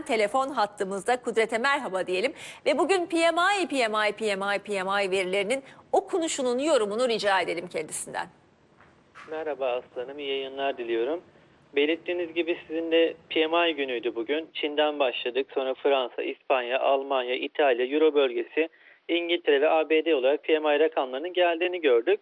Telefon hattımızda Kudret'e merhaba diyelim ve bugün PMI, PMI, PMI, PMI verilerinin okunuşunun yorumunu rica edelim kendisinden. Merhaba Aslanım, iyi yayınlar diliyorum. Belirttiğiniz gibi sizin de PMI günüydü bugün. Çin'den başladık, sonra Fransa, İspanya, Almanya, İtalya, Euro bölgesi, İngiltere ve ABD olarak PMI rakamlarının geldiğini gördük.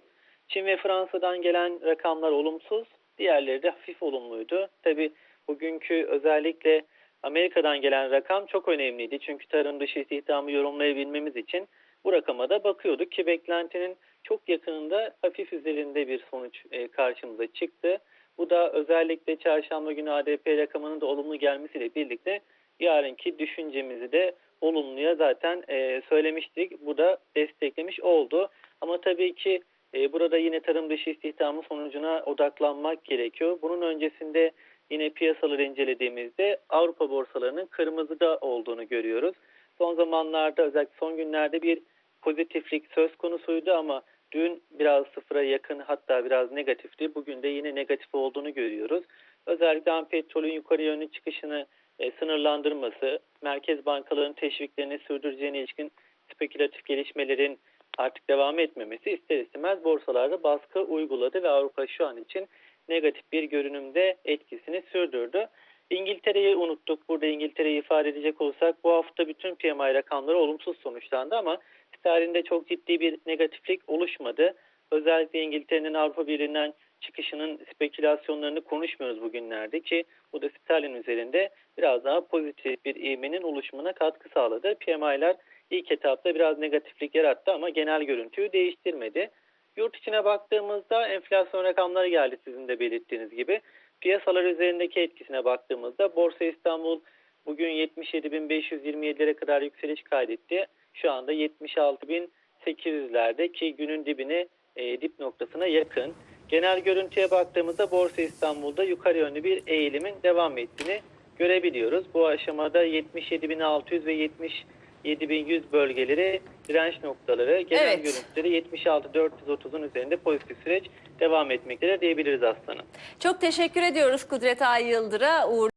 Çin ve Fransa'dan gelen rakamlar olumsuz, diğerleri de hafif olumluydu. Tabi bugünkü özellikle Amerika'dan gelen rakam çok önemliydi. Çünkü tarım dışı istihdamı yorumlayabilmemiz için bu rakama da bakıyorduk ki beklentinin çok yakınında hafif üzerinde bir sonuç e, karşımıza çıktı. Bu da özellikle çarşamba günü ADP rakamının da olumlu gelmesiyle birlikte yarınki düşüncemizi de olumluya zaten e, söylemiştik. Bu da desteklemiş oldu. Ama tabii ki e, burada yine tarım dışı istihdamı sonucuna odaklanmak gerekiyor. Bunun öncesinde yine piyasaları incelediğimizde Avrupa borsalarının kırmızıda olduğunu görüyoruz. Son zamanlarda özellikle son günlerde bir pozitiflik söz konusuydu ama dün biraz sıfıra yakın hatta biraz negatifti. Bugün de yine negatif olduğunu görüyoruz. Özellikle petrolün yukarı yönlü çıkışını e, sınırlandırması, merkez bankalarının teşviklerini sürdüreceğine ilişkin spekülatif gelişmelerin artık devam etmemesi ister istemez borsalarda baskı uyguladı ve Avrupa şu an için negatif bir görünümde etkisini sürdürdü. İngiltere'yi unuttuk. Burada İngiltere'yi ifade edecek olsak bu hafta bütün PMI rakamları olumsuz sonuçlandı ama sterlinde çok ciddi bir negatiflik oluşmadı. Özellikle İngiltere'nin Avrupa Birliği'nden çıkışının spekülasyonlarını konuşmuyoruz bugünlerde ki bu da sterlin üzerinde biraz daha pozitif bir ivmenin oluşumuna katkı sağladı. PMI'ler ilk etapta biraz negatiflik yarattı ama genel görüntüyü değiştirmedi. Yurt içine baktığımızda enflasyon rakamları geldi sizin de belirttiğiniz gibi. Piyasalar üzerindeki etkisine baktığımızda Borsa İstanbul bugün 77.527'lere kadar yükseliş kaydetti. Şu anda 76.800'lerde ki günün dibine e, dip noktasına yakın. Genel görüntüye baktığımızda Borsa İstanbul'da yukarı yönlü bir eğilimin devam ettiğini görebiliyoruz. Bu aşamada 77.600 ve 77.100 bölgeleri direnç noktaları. Genel Evet. görüntüleri 76.430'un üzerinde pozitif süreç devam etmektedir diyebiliriz aslanım. Çok teşekkür ediyoruz Kudret Ay Yıldır'a. Uğur